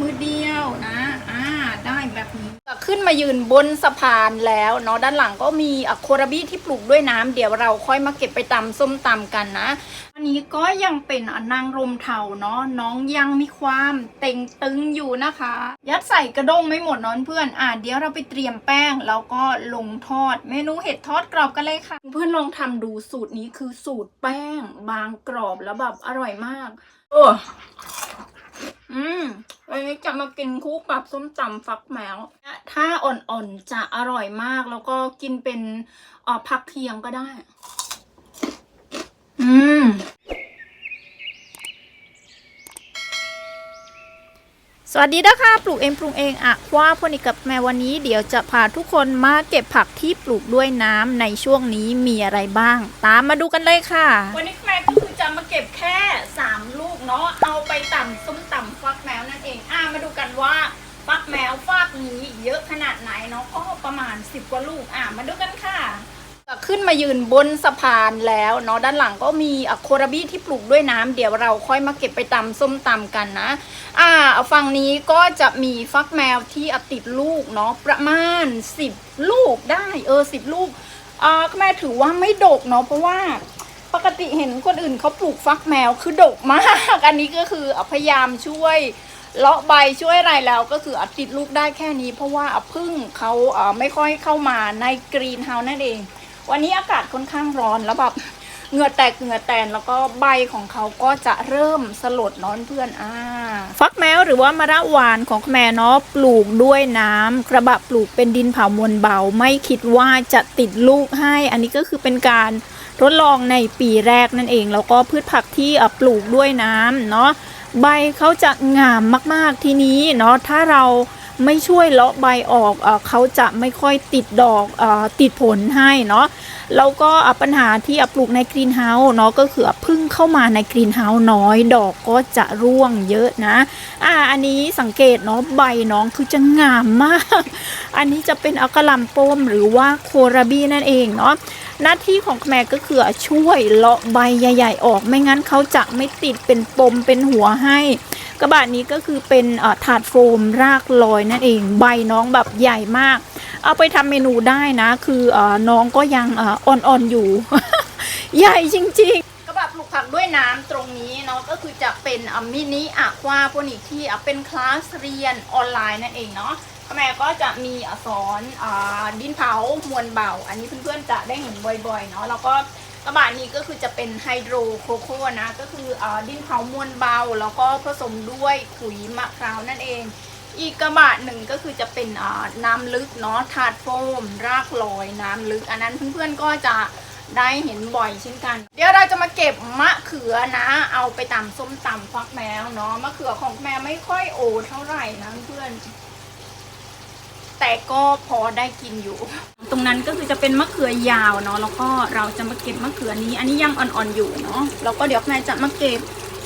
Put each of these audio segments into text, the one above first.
มือเดียวนะ อ่า ได้แบบนี้ ขึ้นมายืนบนสะพานแล้วเนาะ ด้านหลังก็มีอะโคราบิที่ปลูกด้วยน้ำเดี๋ยวเราค่อยมาเก็บไปตำส้มตำกันนะ อันนี้ก็ยังเป็นนางรมเทาเนาะ น้องยังมีความเต่งตึงอยู่นะคะ ยัดใส่กระด้งไม่หมดเนอนเพื่อน อ่าเดี๋ยวเราไปเตรียมแป้งแล้วก็ลงทอด เมนูเห็ดทอดกรอบกันเลยค่ะ เพื่อนลองทำดูสูตรนี้คือสูตรแป้ง บางกรอบแล้วแบบอร่อยมาก โอ้ อืม วันนี้จะมากินคู่กับส้มตำฟักแมว ถ้าอ่อนๆจะอร่อยมาก แล้วก็กินเป็นออผักเคียงก็ได้ อืม สวัสดีนะคะปลูกเองปรุงเองอะว่าพนิกับแม่วันนี้เดี๋ยวจะพาทุกคนมาเก็บผักที่ปลูกด้วยน้ำในช่วงนี้มีอะไรบ้าง ตามมาดูกันเลยค่ะ วันนี้แม่ก็คือจะมาเก็บแค่ 3 ลูกเนาะเอาไปต่ำส้มต่ำฟักแมวนั่นเองอ่ามาดูกันว่าฟักแมวฟากนี้เยอะขนาดไหนเนาะก็ประมาณ 10 กว่าลูกอ่ามาดูกันค่ะ ขึ้นมายืนบนสะพานแล้วเนาะด้านหลังก็มีอะโคราบิที่ปลูกด้วยน้ำเดี๋ยวเราค่อยมาเก็บไปตำส้มตำกันนะ อ่าฝั่งนี้ก็จะมีฟักแมวที่อติดลูกเนาะประมาณ 10 ลูกได้เออ10ลูกอ่าแม่ถือว่าไม่ดกเนาะเพราะว่าปกติเห็นคนอื่นเขาปลูกฟักแมวคือดกมาก อันนี้ก็คือพยายามช่วยเลาะใบช่วยอะไรแล้วก็คืออติดลูกได้แค่นี้ เพราะว่าพึ่งเขาอ่าไม่ค่อยเข้ามาในกรีนเฮาส์นั่นเอง วันนี้อากาศค่อนข้างร้อนแล้วแบบเหงื่อแตกเหงื่อแตนแล้วก็ใบของเขาก็จะเริ่มสลดเนอนเพื่อนอ่าฟักแมวหรือว่ามะระหวานของแม่เนาะปลูกด้วยน้ำกระบะปลูกเป็นดินเผามวลเบา ไม่คิดว่าจะติดลูกให้ อันนี้ก็คือเป็นการทดลองในปีแรกนั่นเอง แล้วก็พืชผักที่ปลูกด้วยน้ำเนาะใบเขาจะงามมากๆทีนี้เนาะถ้าเรา ไม่ช่วยเลาะใบออกเอเขาจะไม่ค่อยติดดอกอติดผลให้เนาะแล้วก็ปัญหาที่ปลูกในกรีนเฮาส์เนาะก็คือพึ่งเข้ามาในกรีนเฮาส์น้อย ดอกก็จะร่วงเยอะนะอ่าอันนี้สังเกตเนาะใบน้องคือจะงามมาก อันนี้จะเป็นอัลกลัมโปมหรือว่าโคราบีนั่นเองเนาะหน้าที่ของแม่ก็คือช่วยเลาะใบใหญ่ ๆ ออกไม่งั้นเขาจะไม่ติดเป็นปมเป็นหัวให้ กระบะนี้ก็คือเป็นถาดโฟมรากลอยนั่นเอง ใบน้องแบบใหญ่มาก เอาไปทำเมนูได้นะ คืออน้องก็ยังอ่อนๆอยู่ ใหญ่จริง ๆ กระบะปลูกผักด้วยน้ำตรงนี้เนาะก็คือจะเป็นอะมินิอะควาโพนิกที่เป็นคลาสเรียนออนไลน์นั่นเองเนาะแม่ก็จะมีสอนอดินเผามวลเบา อันนี้เพื่อนๆจะได้เห็นบ่อยๆเนาะแล้วก็ กระบะนี้ก็คือจะเป็นไฮโดรโคโค่นะ ก็คืออดินเผามวลเบา แล้วก็ผสมด้วยขุยมะพร้าวนั่นเอง อีกกระบะหนึ่งก็คือจะเป็นน้ำลึกเนาะถาดโฟม รากลอยน้ำลึก อันนั้นเพื่อนๆก็จะได้เห็นบ่อยเช่นกัน เดี๋ยวเราจะมาเก็บมะเขือนะ เอาไปตำส้มตำฟักแมวเนาะมะเขือของแม่ไม่ค่อยโอเท่าไหร่นะเพื่อน แต่ก็พอได้กินอยู่ ตรงนั้นก็คือจะเป็นมะเขือยาวเนาะแล้วก็เราจะมาเก็บมะเขือนี้ อันนี้ยังอ่อนๆอยู่เนาะแล้วก็เดี๋ยวแม่จะมาเก็บ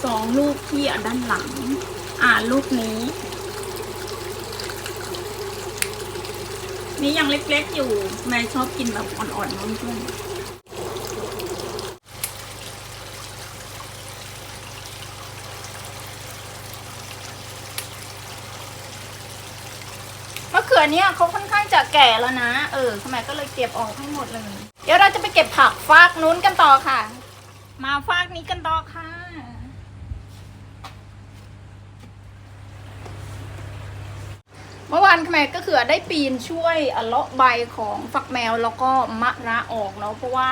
สองลูกที่ด้านหลัง อ่าลูกนี้ นี่ยังเล็กๆอยู่แม่ชอบกินแบบอ่อนๆนาะเพื่อนมะเขื อเนี่ยเขาค่อนข้างจะแก่แล้วนะ เออแม่ก็เลยเก็บออกให้หมดเลย เดี๋ยวเราจะไปเก็บผักฟากนู้นกันต่อค่ะ มาฟากนี้กันต่อค่ะ เมื่อวานแม่ก็คือได้ปีนช่วยอะเลาะใบของฝักแมวแล้วก็มะระออกเนาะเพราะว่า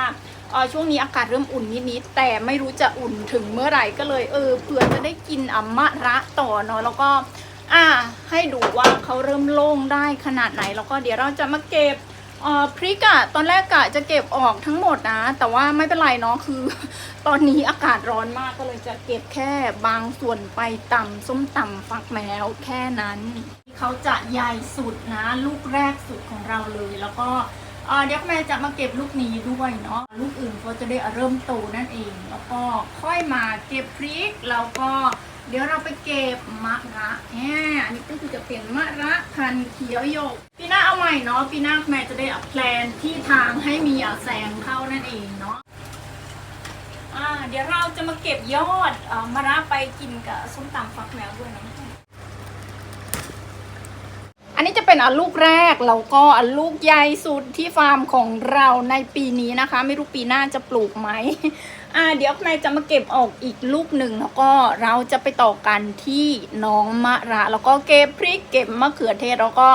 ออช่วงนี้อากาศเริ่มอุ่นนิดๆแต่ไม่รู้จะอุ่นถึงเมื่อไหร่ก็เลยเออเผื่อจะได้กินอะมะระต่อเนาะแล้วก็ อ่าให้ดูว่าเขาเริ่มโล่งได้ขนาดไหน แล้วก็เดี๋ยวเราจะมาเก็บออพริกอะตอนแรกกะจะเก็บออกทั้งหมดนะ แต่ว่าไม่เป็นไรเนาะคือ ตอนนี้อากาศร้อนมากก็เลยจะเก็บแค่บางส่วนไปตำส้มตำฟักแมวแค่นั้น เขาจะใหญ่สุดนะ ลูกแรกสุดของเราเลย แล้วก็เอ่อเดี๋ยวแม่จะมาเก็บลูกนี้ด้วยเนาะลูกอื่นเขาจะได้เริ่มโตนั่นเอง แล้วก็ค่อยมาเก็บพริกแล้วก็ เดี๋ยวเราไปเก็บมะระแหมอันนี้ก็คือจะเป็นมะระพันธุ์เขียวหยกปีหน้าเอาใหม่เนาะปีหน้าแม่จะได้อัพแพลนที่ทางให้มีอะแสงเข้านั่นเองเนาะอ่าเดี๋ยวเราจะมาเก็บยอดเอ่อมะระไปกินกับส้มตำฟักแมวด้วยนะนนี้จะเป็นอันลูกแรกแล้วก็อันลูกใหญ่สุดที่ฟาร์มของเราในปีนี้นะคะ ไม่รู้ปีหน้าจะปลูกไหม อ่าเดี๋ยวแม่จะมาเก็บออกอีกลูกหนึ่งแล้วก็เราจะไปต่อกันที่น้องมะระ แล้วก็เก็บพริกเก็บมะเขือเทศแล้วก็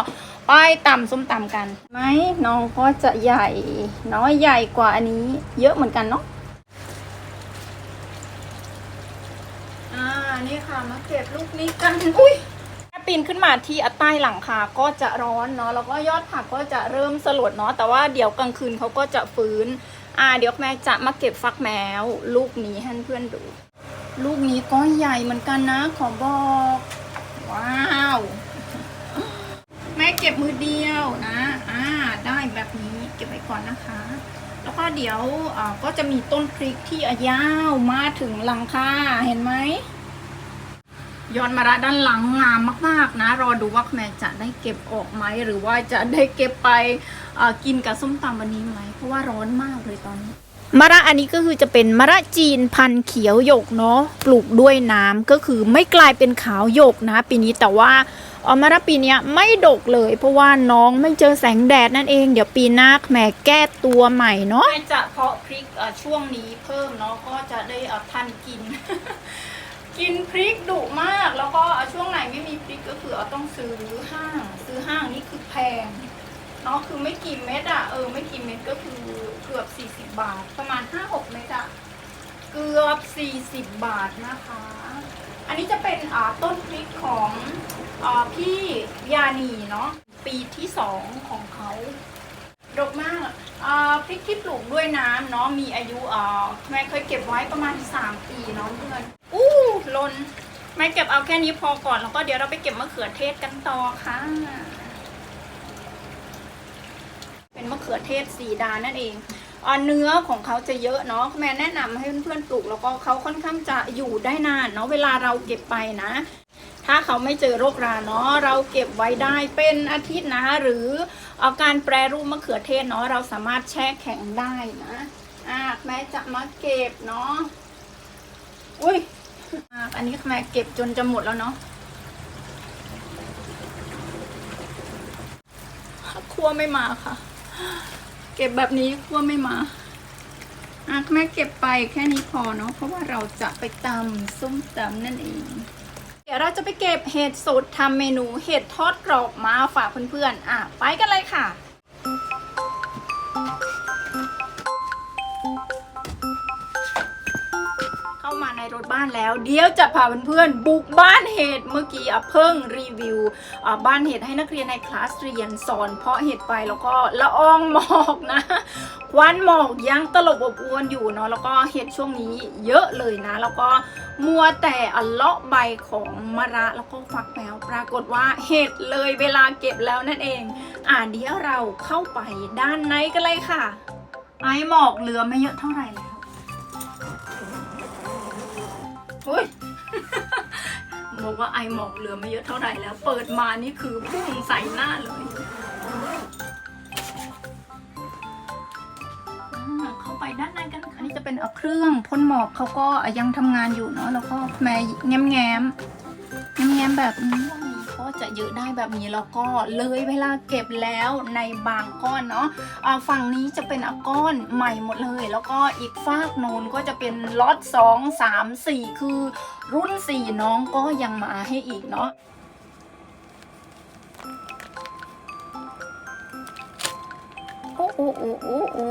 ไปตำส้มตำกันไหมน้องก็จะใหญ่น้อยใหญ่กว่าอันนี้ เยอะเหมือนกันเนาะอ่านี่ค่ะมาเก็บลูกนี้กันอุ้ยถ้าปีนขึ้นมาที่ใต้หลังคาก็จะร้อนเนาะแล้วก็ยอดผักก็จะเริ่มสลดเนาะแต่ว่าเดี๋ยวกลางคืนเขาก็จะฟื้น อ่าเดี๋ยวแม่จะมาเก็บฟักแมว ลูกนี้ให้เพื่อนดู ลูกนี้ก็ใหญ่เหมือนกันนะ ขอบอก ว้าว แม่เก็บมือเดียวนะ อ่า ได้แบบนี้เก็บไว้ก่อนนะคะ แล้วก็เดี๋ยวก็จะมีต้นพริกที่ยาวมาถึงหลังคาเห็นไหม ย้อนมาระด้านหลังงามมาก ๆ นะ รอดูว่าแม่จะได้เก็บออกไหม หรือว่าจะได้เก็บไปเอ่อกินกับส้มตำวันนี้ไหม เพราะว่าร้อนมากเลยตอนนี้มะระอันนี้ก็คือจะเป็นมะระจีนพันธุ์เขียวหยกเนาะปลูกด้วยน้ำก็คือไม่กลายเป็นขาวหยกนะ ปีนี้แต่ว่าเออมะระปีเนี้ยไม่ดกเลย เพราะว่าน้องไม่เจอแสงแดดนั่นเอง เดี๋ยวปีหน้าแม่แก้ตัวใหม่เนาะจะเพาะพริกช่วงนี้เพิ่มเนาะก็จะได้ทันกิน กินพริกดุมากแล้วก็ช่วงไหนไม่มีพริกก็คือเอาต้องซื้อห้าง ซื้อห้างนี่คือแพงเนาะคือไม่กี่เม็ดอะเออไม่กี่เม็ดก็คือเกือบ40บบาท ประมาณ5-6เม็ดอะเกือบ40บบาทนะคะ อันนี้จะเป็นอ่าต้นพริกของอาพี่ยานีเนาะปีที่สองของเขาดกมากอ่าพริกที่ปลูกด้วยน้ำเนาะมีอายุอ่าแม่เคยเก็บไว้ประมาณ 3 ปีเนาะเพื่อนอู้ ลนแม่เก็บเอาแค่นี้พอก่อนแล้วก็เดี๋ยวเราไปเก็บมะเขือเทศกันต่อค่ะ เป็นมะเขือเทศสีดานั่นเองอ่าเนื้อของเขาจะเยอะเนาะแม่แนะนำให้เพื่อนๆปลูกแล้วก็เขาค่อนข้างจะอยู่ได้นานเนาะเวลาเราเก็บไปนะ ถ้าเขาไม่เจอโรคราเนาะเราเก็บไว้ได้เป็นอาทิตย์นะ หรือเอาการแปรรูปมะเขือเทศเนาะเราสามารถแช่แข็งได้นะอ่าแม่จะมาเก็บเนาะอุ้ย อันนี้แม่เก็บจนจะหมดแล้วเนาะคั่วไม่มาค่ะ เก็บแบบนี้คั่วไม่มาอะแม่เก็บไปแค่นี้พอเนาะเพราะว่าเราจะไปตำส้มตำนั่นเอง เดี๋ยวเราจะไปเก็บเห็ดสดทำเมนูเห็ดทอดกรอบมาฝากเพื่อนๆอะไปกันเลยค่ะ รถบ้านแล้ว เดี๋ยวจะพาเพื่อนๆบุกบ้านเห็ดเมื่อกี้อะเพิ่งรีวิวบ้านเห็ดให้นักเรียนในคลาสเรียนสอน เพาะเห็ดไปแล้วก็ละอองหมอกนะควันหมอกยังตลบอบอวนอยู่เนาะแล้วก็เห็ดช่วงนี้เยอะเลยนะ แล้วก็มัวแต่อเลาะใบของมะระแล้วก็ฟักแมวปรากฏว่าเห็ดเลยเวลาเก็บแล้วนั่นเอง อ่าเดี๋ยวเราเข้าไปด้านในกันเลยค่ะ ไอหมอกเหลือไม่เยอะเท่าไหร่แล้ว อุ้ยบอกว่าไอหมอกเหลือไม่เยอะเท่าไหร่แล้ว เปิดมานี่คือพุ่งใส่หน้าเลยเข้าไปด้านในกันค่ะอันนี้จะเป็นเครื่องพ่นหมอกเขาก็ยังทำงานอยู่เนาะแล้วก็แม่แง้มแง้มแง้มแบบนี้ จะเยอะได้แบบนี้แล้วก็เลยเวลาเก็บแล้วในบางก้อนเนาะฝั่งนี้จะเป็นอาก้อนใหม่หมดเลย แล้วก็อีกฝากโน้นก็จะเป็นล็อตสองสามสี่คือรุ่นสี่น้องก็ยังมาให้อีกเนาะโอ้โอ้โอ้โอ้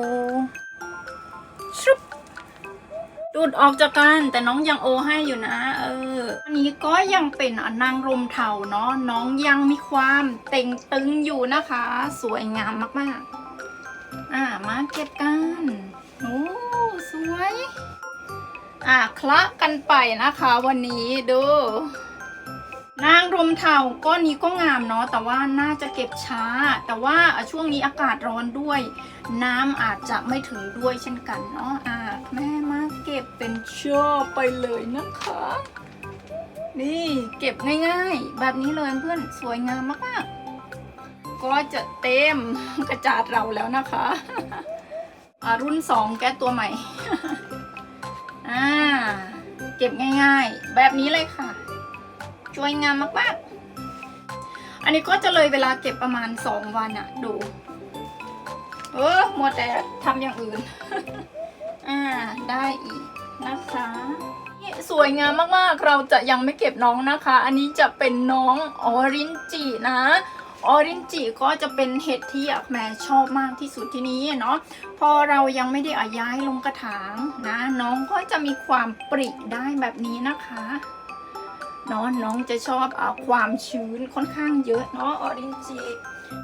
ดูดออกจากกันแต่น้องยังโอให้อยู่นะ เออ อันนี้ก็ยังเป็นนางรมเทาเนาะน้องยังมีความเต่งตึงอยู่นะคะ สวยงามมากๆ อ่ามาเก็บกันโอ้สวย อ่าคละกันไปนะคะ วันนี้ดูนางรมเทาก้อนนี้ก็งามเนาะแต่ว่าน่าจะเก็บช้า แต่ว่าช่วงนี้อากาศร้อนด้วย น้ำอาจจะไม่ถึงด้วยเช่นกันเนาะอ่าแม่มาเก็บเป็นช่อไปเลยนะคะ นี่เก็บง่ายๆ แบบนี้เลยเพื่อนสวยงามมากๆ ก็จะเต็มกระจาดเราแล้วนะคะอ่ารุ่นสองแก้ตัวใหม่อ่าเก็บง่ายๆ แบบนี้เลยค่ะสวยงามมากๆ อันนี้ก็จะเลยเวลาเก็บประมาณสองวันอะดู เออมัวแต่ทำอย่างอื่น อ่า ได้อีกนะคะนี่สวยงามมากๆ เราจะยังไม่เก็บน้องนะคะ อันนี้จะเป็นน้องออรินจินะออรินจิก็จะเป็นเห็ดที่แม่ชอบมากที่สุดที่นี้เนาะพอเรายังไม่ได้อาย้ายลงกระถางนะ น้องก็จะมีความปริได้แบบนี้นะคะน้องน้องจะชอบอความชื้นค่อนข้างเยอะเนาะออรินจิ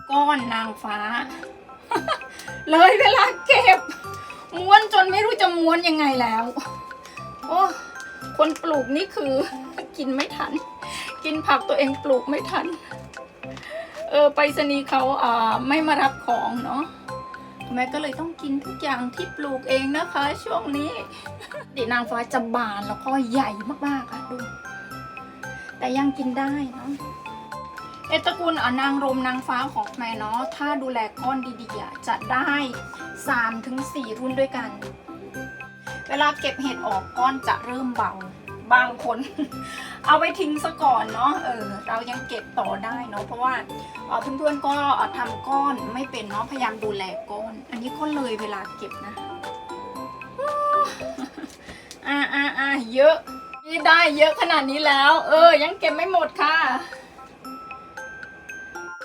ก้อนนางฟ้า เลยเวลาเก็บ ม้วนจนไม่รู้จะม้วนยังไงแล้ว โอ้ คนปลูกนี่คือ กินไม่ทัน กินผักตัวเองปลูกไม่ทัน เออไปรษณีย์เขาอ่าไม่มารับของเนาะแม่ก็เลยต้องกินทุกอย่างที่ปลูกเองนะคะ ช่วงนี้ ดินางฟ้าจะบานแล้วก็ใหญ่มากๆค่ะดู แต่ยังกินได้เนาะ เอตระกูลอนางรมนางฟ้าของแม่เนาะถ้าดูแลก้อนดีๆจะได้3ถึง4รุ่นด้วยกัน เวลาเก็บเห็ดออกก้อนจะเริ่มเบาบางคน เอาไปทิ้งซะก่อนเนาะเออเรายังเก็บต่อได้เนาะเพราะว่าเพื่อนๆก็เอ่อทำก้อนไม่เป็นเนาะพยายามดูแลก้อน อันนี้ก็เลยเวลาเก็บนะอ่าอ่าอ่าเยอะนี่ได้เยอะขนาดนี้แล้ว เออ ยังเก็บไม่หมดค่ะ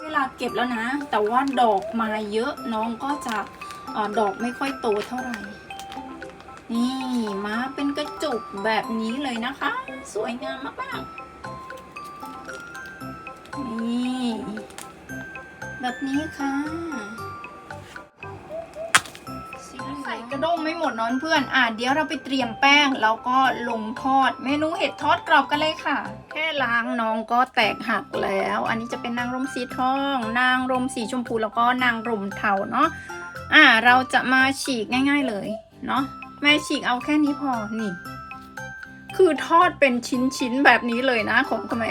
เวลาเก็บแล้วนะ แต่ว่าดอกมาเยอะน้องก็จะอดอกไม่ค่อยโตเท่าไหร่ นี่มาเป็นกระจุกแบบนี้เลยนะคะ สวยงามมากๆ นี่ แบบนี้ค่ะ ระด้งไม่หมดเนอนเพื่อน อะเดี๋ยวเราไปเตรียมแป้งแล้วก็ลงทอด เมนูเห็ดทอดกรอบกันเลยค่ะ แค่ล้างน้องก็แตกหักแล้ว อันนี้จะเป็นนางรมสีทอง นางรมสีชมพูแล้วก็นางรมเทาเนาะ อะเราจะมาฉีกง่าย ๆเลยเนาะแม่ฉีกเอาแค่นี้พอ นี่ คือทอดเป็นชิ้นๆแบบนี้เลยนะของแม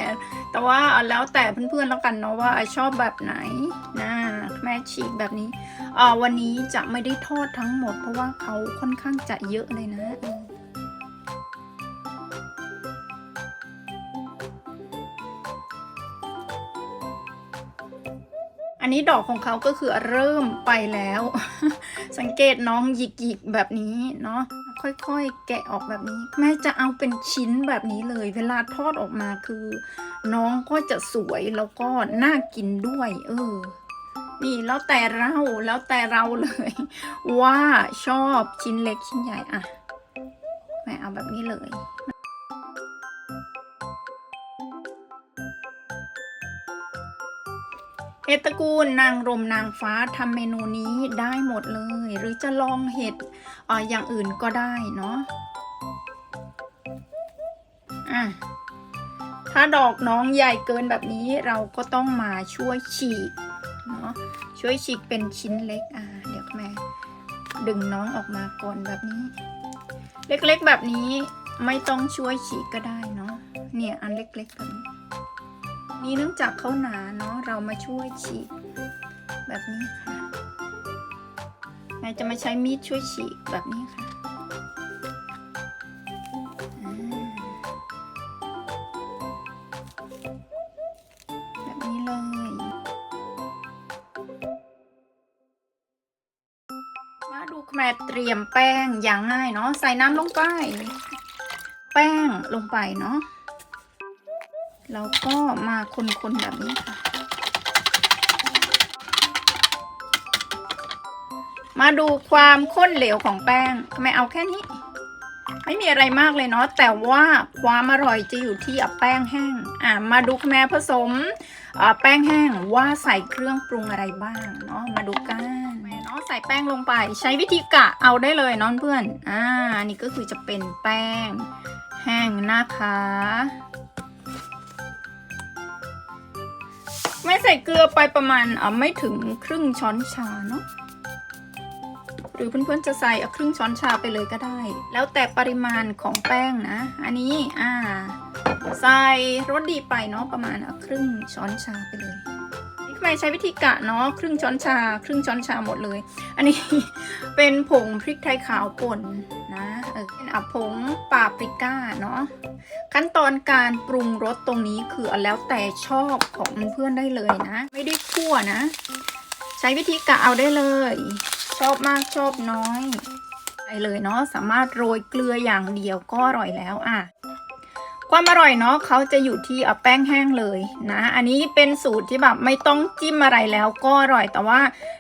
แต่ว่าแล้วแต่เพื่อนๆแล้วกันเนาะว่าชอบแบบไหนนะ แม่ฉีกแบบนี้อ่าวันนี้จะไม่ได้ทอดทั้งหมด เพราะว่าเขาค่อนข้างจะเยอะเลยนะอันนี้ดอกของเขาก็คือเริ่มไปแล้ว สังเกตน้องหยิกๆแบบนี้เนาะค่อยๆ แกะออกแบบนี้ แม่จะเอาเป็นชิ้นแบบนี้เลย เวลาทอดออกมาคือ น้องก็จะสวยแล้วก็น่ากินด้วย เออ นี่แล้วแต่เราแล้วแต่เราเลย ว่าชอบชิ้นเล็กชิ้นใหญ่อะแม่เอาแบบนี้เลยเห็ดตระกูลนางรมนางฟ้าทำเมนูนี้ได้หมดเลย หรือจะลองเห็ดอออย่างอื่นก็ได้เนาะอะถ้าดอกน้องใหญ่เกินแบบนี้เราก็ต้องมาช่วยฉีก เนาะช่วยฉีกเป็นชิ้นเล็กอะเดี๋ยวแม่ดึงน้องออกมาก่อนแบบนี้ เล็กๆแบบนี้ไม่ต้องช่วยฉีกก็ได้เนาะเนี่ยอันเล็กๆแบบนี้นี่เนื่องจากเขาหนาเนาะเรามาช่วยฉีกแบบนี้ค่ะแม่จะมาใช้มีดช่วยฉีกแบบนี้ค่ะ ดูแม่เตรียมแป้งอย่างง่ายเนาะใส่น้ำลงไป แป้งลงไปเนาะแล้วก็มาคนๆแบบนี้ค่ะ มาดูความข้นเหลวของแป้งไมเอาแค่นี้ ไม่มีอะไรมากเลยเนาะแต่ว่าความอร่อยจะอยู่ที่แป้งแห้งอะมาดูแม่ผสมแป้งแห้งว่าใส่เครื่องปรุงอะไรบ้างเนาะมาดูกันเนา ใส่แป้งลงไป ใช้วิธีกะเอาได้เลยน้องเพื่อน อ่าอันนี้ก็คือจะเป็นแป้ง แห้งนะคะ ไม่ใส่เกลือไปประมาณอ่าไม่ถึงครึ่งช้อนชาเนาะหรือเพื่อนๆจะใส่ครึ่งช้อนชาไปเลยก็ได้ แล้วแต่ปริมาณของแป้งนะ อันนี้อ่า ใส่รสดีไปเนาะประมาณอะครึ่งช้อนชาไปเลย รใช้วิธีกะเนาะครึ่งช้อนชา ครึ่งช้อนชาหมดเลย อันนี้เป็นผงพริกไทยขาวป่นนะเออเป็นอะผงปาปริก้าเนาะขั้นตอนการปรุงรสตรงนี้คือแล้วแต่ชอบของเพื่อนได้เลยนะ ไม่ได้คั่วนะ ใช้วิธีกะเอาได้เลย ชอบมากชอบน้อยไปเลยเนาะสามารถโรยเกลืออย่างเดียวก็อร่อยแล้วอะ ความอร่อยเนาะเขาจะอยู่ที่เอาแป้งแห้งเลยนะ อันนี้เป็นสูตรที่แบบไม่ต้องจิ้มอะไรแล้วก็อร่อย แต่ว่า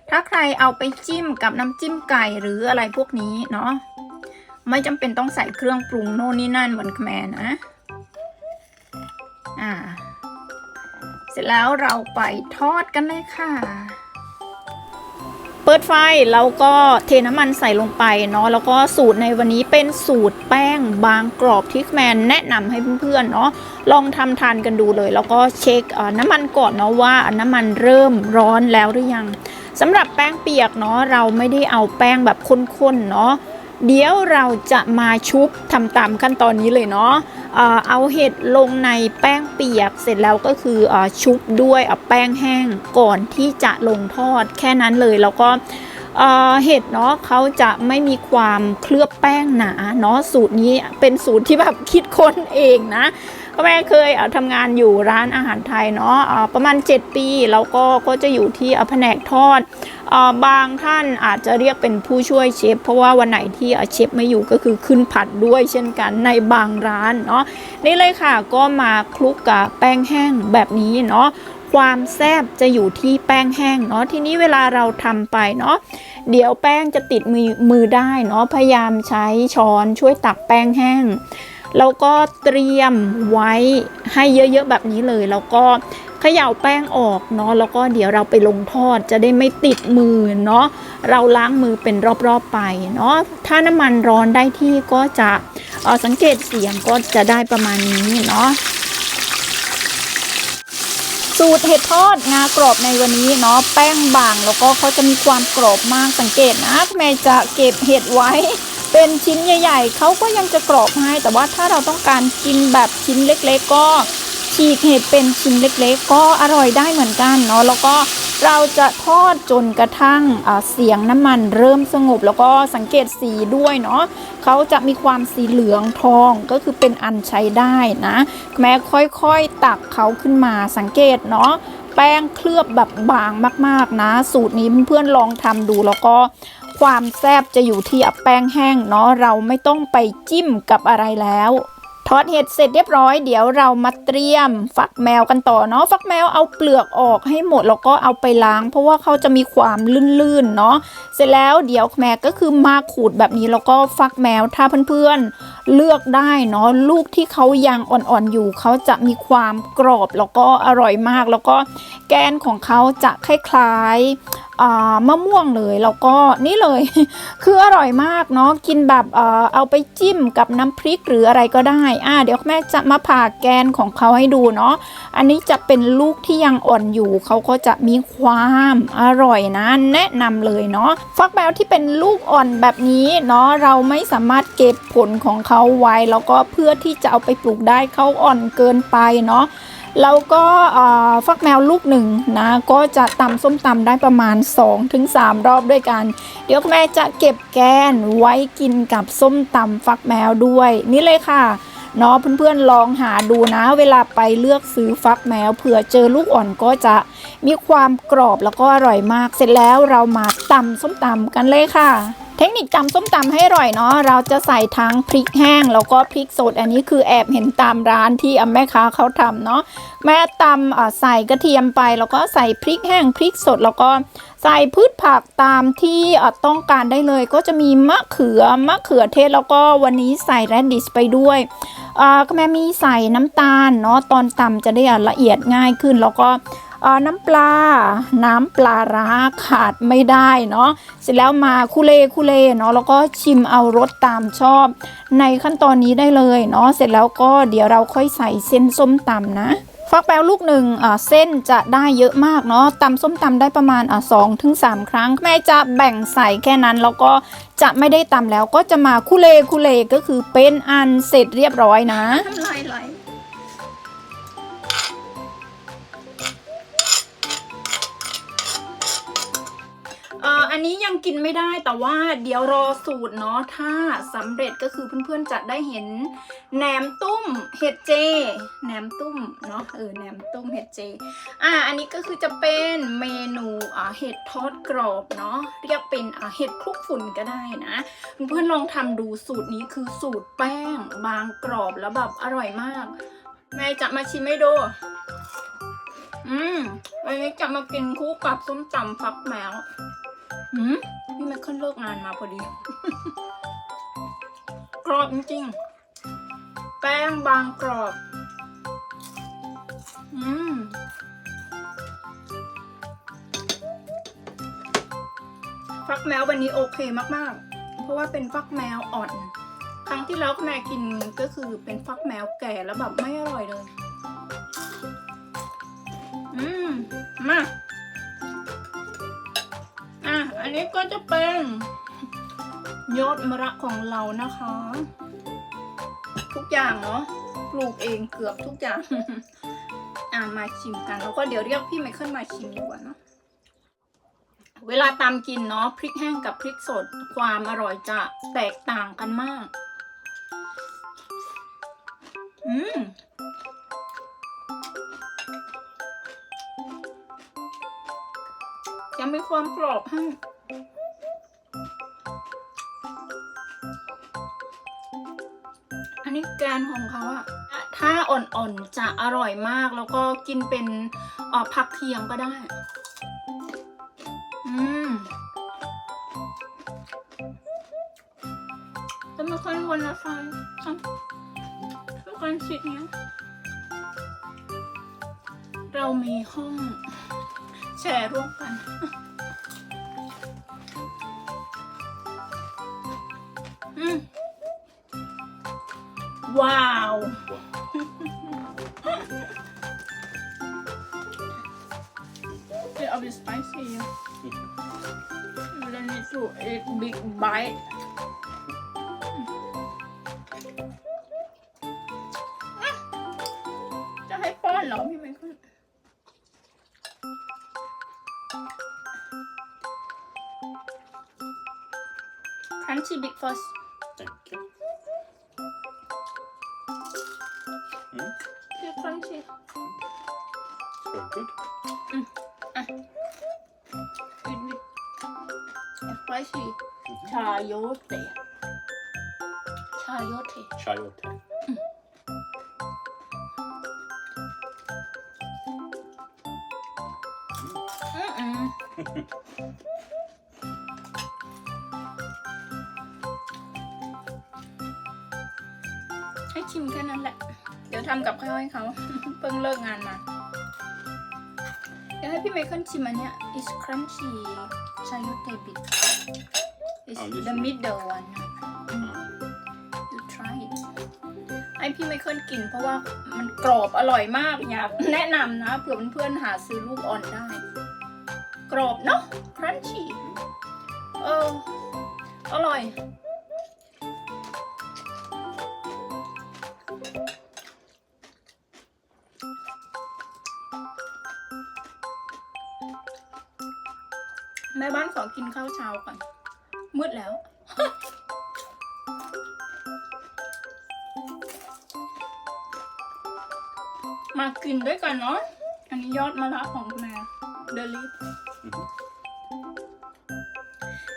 ถ้าใครเอาไปจิ้มกับน้ำจิ้มไก่หรืออะไรพวกนี้เนาะไม่จำเป็นต้องใส่เครื่องปรุงโน่นนี่นั่นเหมือนแคมนะอ่า เสร็จแล้วเราไปทอดกันเลยค่ะ เปิดไฟแล้วก็เทน้ำมันใส่ลงไปเนาะแล้วก็สูตรในวันนี้เป็นสูตรแป้งบางกรอบที่แมนแนะนำให้เพื่อนๆเนาะลองทำทานกันดูเลย แล้วก็เช็คน้ำมันก่อนเนาะว่าน้ำมันเริ่มร้อนแล้วหรือยังสำหรับแป้งเปียกเนาะเราไม่ได้เอาแป้งแบบข้นๆเนาะ เดี๋ยวเราจะมาชุบทำตามขั้นตอนนี้เลยเนาะเอาเห็ดลงในแป้งเปียกเสร็จแล้วก็คืออชุบด้วยเอาแป้งแห้งก่อนที่จะลงทอดแค่นั้นเลยแล้วก็เห็ดเนาะเขาจะไม่มีความเคลือบแป้งหนาเนาะสูตรนี้เป็นสูตรที่แบบคิดค้นเองนะ ก็แม่เคยทำงานอยู่ร้านอาหารไทยเนาะประมาณ 7 ปีแล้วก็ก็จะอยู่ที่แผนกทอดบางท่านอาจจะเรียกเป็นผู้ช่วยเชฟเพราะว่าวันไหนที่เชฟไม่อยู่ก็คือขึ้นผัดด้วยเช่นกันในบางร้านเนาะนี่เลยค่ะก็มาคลุกกับแป้งแห้งแบบนี้เนาะความแซ่บจะอยู่ที่แป้งแห้งเนาะทีนี้เวลาเราทำไปเนาะเดี๋ยวแป้งจะติดมือมือได้เนาะพยายามใช้ช้อนช่วยตักแป้งแห้ง แล้วก็เตรียมไว้ให้เยอะๆแบบนี้เลย แล้วก็เขย่าแป้งออกเนาะแล้วก็เดี๋ยวเราไปลงทอดจะได้ไม่ติดมือเนาะเราล้างมือเป็นรอบๆไปเนาะถ้าน้ำมันร้อนได้ที่ก็จะสังเกตเสียงก็จะได้ประมาณนี้เนาะสูตรเห็ดทอดงากรอบในวันนี้เนาะแป้งบางแล้วก็เขาจะมีความกรอบมากสังเกตนะแม่จะเก็บเห็ดไว้ เป็นชิ้นใหญ่ ๆเขาก็ยังจะกรอบให้ แต่ว่าถ้าเราต้องการกินแบบชิ้นเล็ก ๆ ก็ฉีกเห็ดเป็นชิ้นเล็ก ๆ ก็อร่อยได้เหมือนกันเนาะแล้วก็เราจะทอดจนกระทั่งเสียงน้ำมันเริ่มสงบ แล้วก็สังเกตสีด้วยเนาะเขาจะมีความสีเหลืองทองก็คือเป็นอันใช้ได้นะ แม้ค่อยๆตักเขาขึ้นมาสังเกตเนาะแป้งเคลือบแบบบางมาก ๆ นะ สูตรนี้เพื่อนๆลองทำดูแล้วก็ ความแซ่บจะอยู่ที่อับแป้งแห้งเนาะเราไม่ต้องไปจิ้มกับอะไรแล้วทอดเห็ดเสร็จเรียบร้อยเดี๋ยวเรามาเตรียม ฟักแมวกันต่อเนาะฟักแมวเอาเปลือกออกให้หมดแล้วก็เอาไปล้าง เพราะว่าเขาจะมีความลื่นๆเนาะเสร็จแล้วเดี๋ยวแม่ก็คือมาขูดแบบนี้แล้วก็ฟักแมวถ้าเพื่อนๆเลือกได้เนาะลูกที่เขายังอ่อนๆอยู่เขาจะมีความกรอบแล้วก็อร่อยมาก แล้วก็แกนของเขาจะคล้ายมะม่วงเลยแล้วก็นี่เลย คืออร่อยมากเนาะกินแบบเอาไปจิ้มกับน้ำพริกหรืออะไรก็ได้อ่าเดี๋ยวแม่จะมาผ่าแกนของเขาให้ดูเนาะอันนี้จะเป็นลูกที่ยังอ่อนอยู่เขาก็จะมีความอร่อยนะแนะนำเลยเนาะฟักแมวที่เป็นลูกอ่อนแบบนี้เนาะเราไม่สามารถเก็บผลของเขาไว้ แล้วก็เพื่อที่จะเอาไปปลูกได้เขาอ่อนเกินไปเนาะ แล้วก็ฟักแมวลูกหนึ่งนะก็จะตำส้มตำได้ประมาณ 2-3รอบด้วยกัน เดี๋ยวแม่จะเก็บแกนไว้กินกับส้มตำฟักแมวด้วย นี่เลยค่ะเนาะเพื่อนๆลองหาดูนะ เวลาไปเลือกซื้อฟักแมวเผื่อเจอลูกอ่อนก็จะมีความกรอบแล้วก็อร่อยมาก เสร็จแล้วเรามาตำส้มตำกันเลยค่ะ เทคนิคตำส้มตำให้อร่อยเนาะเราจะใส่ทั้งพริกแห้ง แล้วก็พริกสด อันนี้คือแอบเห็นตามร้านที่แม่ค้าเขาทำเนาะแม่ตำใส่กระเทียมไป แล้วก็ใส่พริกแห้งพริกสดแล้วก็ใส่พืชผักตามที่ต้องการได้เลย ก็จะมีมะเขือมะเขือเทศแล้วก็วันนี้ใส่แรดดิสไปด้วยแม่มีใส่น้ำตาลเนาะตอนตำจะได้ละเอียดง่ายขึ้นแล้วก็ น้ำปลา น้ำปลาร้าขาดไม่ได้เนาะเสร็จแล้วมาคุเลคุเลเนาะแล้วก็ชิมเอารสตามชอบ ในขั้นตอนนี้ได้เลยเนาะเสร็จแล้วก็เดี๋ยวเราค่อยใส่เส้นส้มตำนะฟักแปวลูกหนึ่งเส้นจะได้เยอะมากเนาะตำส้มตำได้ประมาณสองถึงสามครั้งแม่จะแบ่งใส่แค่นั้นแล้วก็จะไม่ได้ตำแล้วก็จะมาคุเลคุเลก็คือเป็นอันเสร็จเรียบร้อยนะทำลาย อันนี้ยังกินไม่ได้แต่ว่าเดี๋ยวรอสูตรเนาะถ้าสำเร็จก็คือเพื่อนๆจะได้เห็นแหนมตุ้มเห็ดเจแหนมตุ้มเนาะเออแหนมตุ้มเห็ดเจอ่าอันนี้ก็คือจะเป็นเมนูอ่าเห็ดทอดกรอบเนาะเรียกเป็นอ่าเห็ดคลุกฝุ่นก็ได้นะเพื่อนๆลองทำดูสูตรนี้คือสูตรแป้ง บางกรอบแล้วแบบอร่อยมากแม่จะมาชิมให้ดูอืมวันนี้จะมากินคู่กับส้มตำฟักแมว อืมพี่แม่ขึ้นเลิกงานมาพอดี กรอบจริงๆ แป้งบางกรอบ อืมฟักแมววันนี้โอเคมากๆ เพราะว่าเป็นฟักแมวอ่อน ครั้งที่แล้วแม่กินก็คือเป็นฟักแมวแก่แล้วแบบไม่อร่อยเลย นี้ก็จะเป็นยอดมะระของเรานะคะ ทุกอย่างเนาะปลูกเองเกือบทุกอย่าง อะมาชิมกันแล้วก็เดี๋ยวเรียกพี่ไมเคิลมาชิมดีกว่าเนาะเวลาตามกินเนาะพริกแห้งกับพริกสดความอร่อยจะแตกต่างกันมาก อืมจะมีความกรอบให้ แกนของเขาอะถ้าอ่อนๆจะอร่อยมาก แล้วก็กินเป็นออผักเคียงก็ได้ อืมจะไม่ค่อยวนละไฟครับทุกคนสิเนี้ยเรามีห้องแชร์ร่วมกันอืม ว้าว Yeah, I'll be spicy. You don't need to eat big bite. อะจะให้ป้อนเหรอพี่ไมเคิล Crunchy big first. Thank you. Feel crunchy. so good. Eat with spicy. Chayote. Chayote. Chayote. Mm-mm. ให้ ข้าวให้เขา เพิ่งเลิกงานมาเดี๋ยวให้พี่ไมเคิลชิมอันเนี้ย is crunchy chayote bit it's Oh, this the one. middle one Mm. you try it ให้พี่ไมเคิลกินเพราะว่ามันกรอบอร่อยมากอยากแนะนำนะเผื่อเพื่อนๆหาซื้อลูกอ่อนได้ กรอบเนาะ crunchy เอออร่อย กินข้าวเช้าก่อน มืดแล้ว มากินด้วยกันเนาะ อันนี้ยอดมะระของแม่เดลิฟ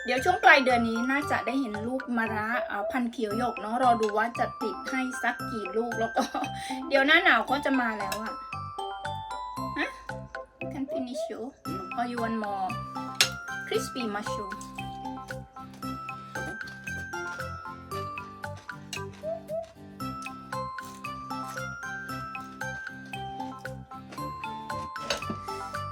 เดี๋ยวช่วงปลายเดือนนี้น่าจะได้เห็นลูกมะระอ่าพันเขียวหยกเนาะรอดูว่าจะติดให้สักกี่ลูกแล้วก็ เดี๋ยวหน้าหนาวก็จะมาแล้วอะฮะ can finish you or you want more crispy mushroom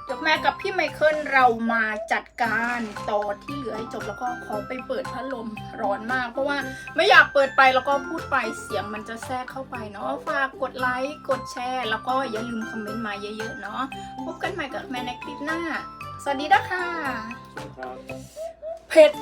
เดี๋ยวแม่กับพี่ไมเคิลเรามาจัดการต่อที่เหลือให้จบแล้วก็ขอไปเปิดพัดลมร้อนมาก เพราะว่าไม่อยากเปิดไปแล้วก็พูดไปเสียงมันจะแทรกเข้าไปเนาะฝากกดไลค์กดแชร์ แล้วก็อย่าลืมคอมเมนต์มาเยอะๆเนาะพบกันใหม่กับแม่ในคลิปหน้า สวัสดีนะคะ Så bra. เผ็ด